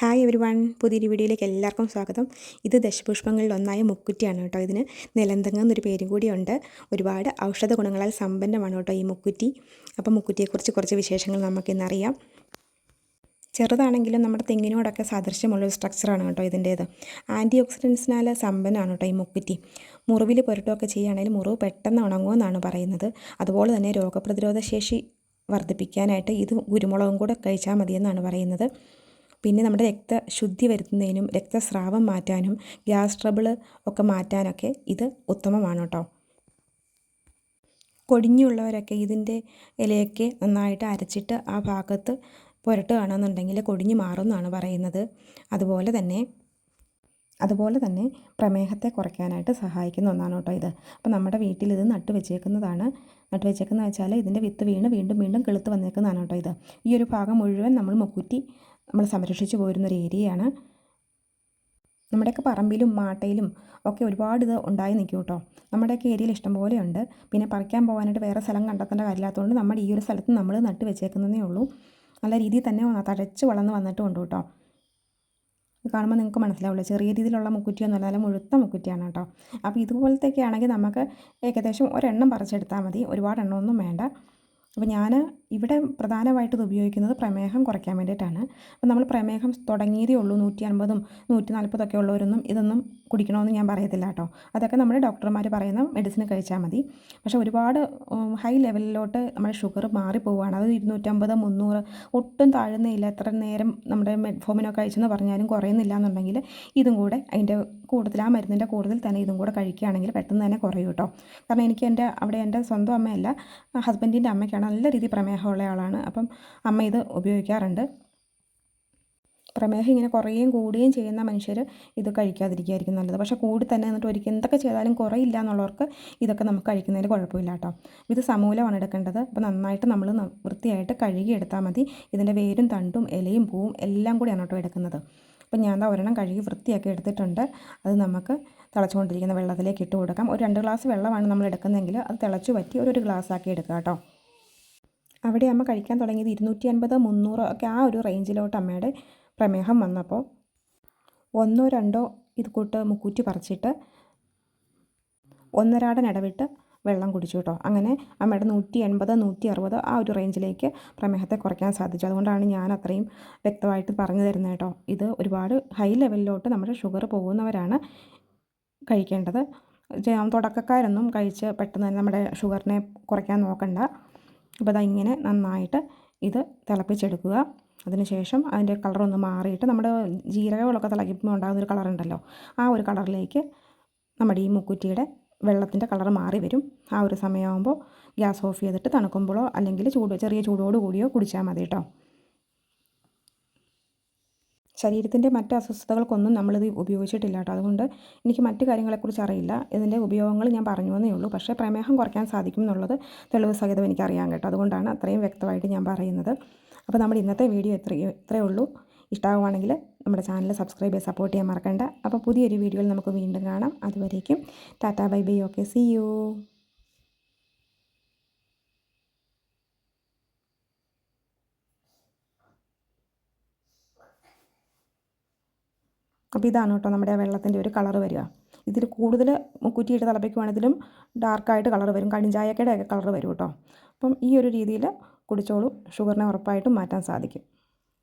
Hi every one പുതിയൊരു വീഡിയോയിലേക്ക് എല്ലാവർക്കും സ്വാഗതം. ഇത് ദശപുഷ്പങ്ങളിൽ ഒന്നായ മുക്കുറ്റിയാണ് കേട്ടോ ഇതിന്. നിലന്തങ്ങ എന്നൊരു പേരും കൂടിയുണ്ട്. ഒരുപാട് ഔഷധ ഗുണങ്ങളാൽ സമ്പന്നമാണ് കേട്ടോ ഈ മുക്കുറ്റി. അപ്പോൾ മുക്കുറ്റിയെക്കുറിച്ച് കുറച്ച് വിശേഷങ്ങൾ നമുക്കിന്നറിയാം. ചെറുതാണെങ്കിലും നമ്മുടെ തെങ്ങിനോടൊക്കെ സദൃശ്യമുള്ളൊരു സ്ട്രക്ചറാണ് കേട്ടോ ഇതിന്റേത്. ആന്റി ഓക്സിഡൻസിനാൽ സമ്പന്നമാണ് കേട്ടോ ഈ മുക്കുറ്റി. മുറിവിൽ പുരട്ടുമൊക്കെ ചെയ്യുകയാണെങ്കിൽ മുറിവ് പെട്ടെന്ന് ഉണങ്ങുമെന്നാണ് പറയുന്നത്. അതുപോലെ തന്നെ രോഗപ്രതിരോധ ശേഷി വർദ്ധിപ്പിക്കാനായിട്ട് ഇത് കുരുമുളകും കൂടെ കഴിച്ചാൽ മതിയെന്നാണ് പറയുന്നത്. പിന്നെ നമ്മുടെ രക്തശുദ്ധി വരുത്തുന്നതിനും രക്തസ്രാവം മാറ്റാനും ഗ്യാസ് ട്രബിൾ ഒക്കെ മാറ്റാനൊക്കെ ഇത് ഉത്തമമാണ് കേട്ടോ. കൊടിഞ്ഞുള്ളവരൊക്കെ ഇതിന്റെ ഇലയൊക്കെ നന്നായിട്ട് അരച്ചിട്ട് ആ ഭാഗത്ത് പുരട്ടുകയാണെന്നുണ്ടെങ്കിൽ കൊടിഞ്ഞു മാറുമെന്നാണ് പറയുന്നത്. അതുപോലെ തന്നെ അതുപോലെ തന്നെ പ്രമേഹത്തെ കുറയ്ക്കാനായിട്ട് സഹായിക്കുന്ന ഒന്നാണ് കേട്ടോ ഇത്. അപ്പോൾ നമ്മുടെ വീട്ടിൽ ഇത് നട്ടു വെച്ചേക്കുന്നതാണ്. നട്ടു വെച്ചേക്കുന്നത് വെച്ചാൽ ഇതിന്റെ വിത്ത് വീണ് വീണ്ടും വീണ്ടും കിളുത്ത് വന്നേക്കുന്നതാണ് കേട്ടോ ഇത്. ഈ ഒരു ഭാഗം മുഴുവൻ നമ്മൾ മുക്കുറ്റി നമ്മൾ സംരക്ഷിച്ചു പോരുന്ന ഒരു ഏരിയയാണ്. നമ്മുടെയൊക്കെ പറമ്പിലും മാട്ടയിലും ഒക്കെ ഒരുപാട് ഇത് ഉണ്ടായി നിൽക്കും കേട്ടോ. നമ്മുടെയൊക്കെ ഏരിയയിൽ ഇഷ്ടംപോലെ ഉണ്ട്. പിന്നെ പറിക്കാൻ പോകാനായിട്ട് വേറെ സ്ഥലം കണ്ടെത്തേണ്ട കാര്യമില്ലാത്തതുകൊണ്ട് നമ്മൾ ഈ ഒരു സ്ഥലത്ത് നമ്മൾ നട്ട് വെച്ചേക്കുന്നതേ ഉള്ളൂ. നല്ല രീതിയിൽ തന്നെ തഴച്ച് വളർന്ന് വന്നിട്ടുമുണ്ട് കേട്ടോ. ഇത് കാണുമ്പോൾ നിങ്ങൾക്ക് മനസ്സിലാവില്ല ചെറിയ രീതിയിലുള്ള മുക്കുറ്റിയൊന്നുമല്ല നല്ല മുഴുത്ത മുക്കുറ്റിയാണ് കേട്ടോ. അപ്പോൾ ഇതുപോലത്തെയൊക്കെ ആണെങ്കിൽ നമുക്ക് ഏകദേശം ഒരെണ്ണം പറിച്ചെടുത്താൽ മതി. ഒരുപാട് എണ്ണമൊന്നും വേണ്ട. അപ്പോൾ ഞാൻ ഇവിടെ പ്രധാനമായിട്ടും ഉപയോഗിക്കുന്നത് പ്രമേഹം കുറയ്ക്കാൻ വേണ്ടിയിട്ടാണ്. അപ്പോൾ നമ്മൾ പ്രമേഹം തുടങ്ങിയതേ ഉള്ളൂ. നൂറ്റി അൻപതും നൂറ്റി നാൽപ്പതൊക്കെ ഉള്ളവരൊന്നും ഇതൊന്നും കുടിക്കണമെന്ന് ഞാൻ പറയത്തില്ല കേട്ടോ. അതൊക്കെ നമ്മുടെ ഡോക്ടർമാർ പറയുന്ന മെഡിസിൻ കഴിച്ചാൽ മതി. പക്ഷേ ഒരുപാട് ഹൈ ലെവലിലോട്ട് നമ്മുടെ ഷുഗർ മാറിപ്പോവുകയാണ് അത് ഇരുന്നൂറ്റമ്പത് മുന്നൂറ് ഒട്ടും താഴുന്നില്ല. എത്ര നേരം നമ്മുടെ മെഡ്ഫോമിനൊക്കെ കഴിച്ചെന്ന് പറഞ്ഞാലും കുറയുന്നില്ല എന്നുണ്ടെങ്കിൽ ഇതും കൂടെ അതിന്റെ കൂടുതൽ ആ മരുന്നിന്റെ കൂടുതൽ തന്നെ ഇതും കൂടെ കഴിക്കുകയാണെങ്കിൽ പെട്ടെന്ന് തന്നെ കുറയും കേട്ടോ. കാരണം എനിക്ക് എന്റെ അവിടെ എന്റെ സ്വന്തം അമ്മയല്ല ഹസ്ബൻഡിന്റെ അമ്മയ്ക്കാണ് നല്ല രീതിയിൽ പ്രമേഹമുള്ള ആളാണ്. അപ്പം അമ്മ ഇത് ഉപയോഗിക്കാറുണ്ട്. പ്രമേഹം ഇങ്ങനെ കുറയുകയും കൂടുകയും ചെയ്യുന്ന മനുഷ്യർ ഇത് കഴിക്കാതിരിക്കുകയായിരിക്കും നല്ലത്. പക്ഷേ കൂടി തന്നെ എന്നിട്ട് ഒരിക്കലും എന്തൊക്കെ ചെയ്താലും കുറയില്ല എന്നുള്ളവർക്ക് ഇതൊക്കെ നമുക്ക് കഴിക്കുന്നതിൽ കുഴപ്പമില്ല കേട്ടോ. ഇത് സമൂലമാണ് എടുക്കേണ്ടത്. അപ്പോൾ നന്നായിട്ട് നമ്മൾ വൃത്തിയായിട്ട് കഴുകി എടുത്താൽ മതി. ഇതിന്റെ വേരും തണ്ടും ഇലയും പൂവും എല്ലാം കൂടിയാണ് കേട്ടോ എടുക്കുന്നത്. അപ്പം ഞാൻ എന്താ ഒരെണ്ണം കഴുകി വൃത്തിയാക്കി എടുത്തിട്ടുണ്ട്. അത് നമുക്ക് തിളച്ചുകൊണ്ടിരിക്കുന്ന വെള്ളത്തിലേക്ക് ഇട്ട് കൊടുക്കാം. ഒരു രണ്ട് ഗ്ലാസ് വെള്ളമാണ് നമ്മൾ എടുക്കുന്നതെങ്കിൽ അത് തിളച്ചു പറ്റി ഒരു ഒരു ഗ്ലാസ് ആക്കി എടുക്കുക കേട്ടോ. അവിടെ അമ്മ കഴിക്കാൻ തുടങ്ങിയത് ഇരുന്നൂറ്റി അൻപത് മുന്നൂറ് ഒക്കെ ആ ഒരു റേഞ്ചിലോട്ട് അമ്മയുടെ പ്രമേഹം വന്നപ്പോൾ ഒന്നോ രണ്ടോ ഇത് കൂട്ട് മുക്കൂറ്റി പറിച്ചിട്ട് ഒന്നരാടൻ ഇടവിട്ട് വെള്ളം കുടിച്ചു കേട്ടോ. അങ്ങനെ അമ്മയുടെ നൂറ്റി എൺപത് നൂറ്റി അറുപത് ആ ഒരു റേഞ്ചിലേക്ക് പ്രമേഹത്തെ കുറയ്ക്കാൻ സാധിച്ചു. അതുകൊണ്ടാണ് ഞാൻ അത്രയും വ്യക്തമായിട്ട് പറഞ്ഞു തരുന്നത് കേട്ടോ. ഇത് ഒരുപാട് ഹൈ ലെവലിലോട്ട് നമ്മുടെ ഷുഗർ പോകുന്നവരാണ് കഴിക്കേണ്ടത്. തുടക്കക്കാരൊന്നും കഴിച്ച് പെട്ടെന്ന് തന്നെ നമ്മുടെ ഷുഗറിനെ കുറയ്ക്കാൻ നോക്കണ്ട. അപ്പോൾ ഇങ്ങനെ നന്നായിട്ട് ഇത് തിളപ്പിച്ചെടുക്കുക. അതിനുശേഷം അതിന്റെ കളറൊന്ന് മാറിയിട്ട് നമ്മുടെ ജീരകങ്ങളൊക്കെ തിളയ്ക്കുമ്പോൾ ഉണ്ടാകുന്നൊരു കളറുണ്ടല്ലോ ആ ഒരു കളറിലേക്ക് നമ്മുടെ ഈ മുക്കുറ്റിയുടെ വെള്ളത്തിന്റെ കളർ മാറി വരും. ആ ഒരു സമയമാകുമ്പോൾ ഗ്യാസ് ഓഫ് ചെയ്തിട്ട് തണുക്കുമ്പോഴോ അല്ലെങ്കിൽ ചൂട് ചെറിയ ചൂടോട് കൂടിയോ കുടിച്ചാൽ മതി കേട്ടോ ശരീരത്തിന്റെ മറ്റ് അസ്വസ്ഥതകൾക്കൊന്നും നമ്മളിത് ഉപയോഗിച്ചിട്ടില്ല കേട്ടോ അതുകൊണ്ട് എനിക്ക് മറ്റു കാര്യങ്ങളെക്കുറിച്ച് അറിയില്ല. ഇതിന്റെ ഉപയോഗങ്ങൾ ഞാൻ പറഞ്ഞു എന്നേ ഉള്ളൂ. പക്ഷേ പ്രമേഹം കുറയ്ക്കാൻ സാധിക്കും എന്നുള്ളത് തെളിവ് സഹിതം എനിക്കറിയാം കേട്ടോ. അതുകൊണ്ടാണ് അത്രയും വ്യക്തമായിട്ട് ഞാൻ പറയുന്നത്. അപ്പോൾ നമ്മുടെ ഇന്നത്തെ വീഡിയോ ഇത്ര ഇത്രയേ ഉള്ളൂ. ഇഷ്ടമാവുകയാണെങ്കിൽ നമ്മുടെ ചാനൽ സബ്സ്ക്രൈബ് ചെയ്ത് സപ്പോർട്ട് ചെയ്യാൻ മറക്കണ്ട. അപ്പോൾ പുതിയൊരു വീഡിയോയിൽ നമുക്ക് വീണ്ടും കാണാം. അതുവരേക്കും tata bye bye okay see you. അപ്പോൾ ഇതാണ് കേട്ടോ നമ്മുടെ വെള്ളത്തിന്റെ ഒരു കളർ വരിക. ഇതിൽ കൂടുതൽ കുറ്റിയിട്ട് തിളപ്പിക്കുവാണെങ്കിലും ഡാർക്കായിട്ട് കളർ വരും. കടിഞ്ചായക്കയുടെ ഒക്കെ കളർ വരും കേട്ടോ. അപ്പം ഈ ഒരു രീതിയിൽ കുടിച്ചോളൂ. ഷുഗറിനെ ഉറപ്പായിട്ടും മാറ്റാൻ സാധിക്കും.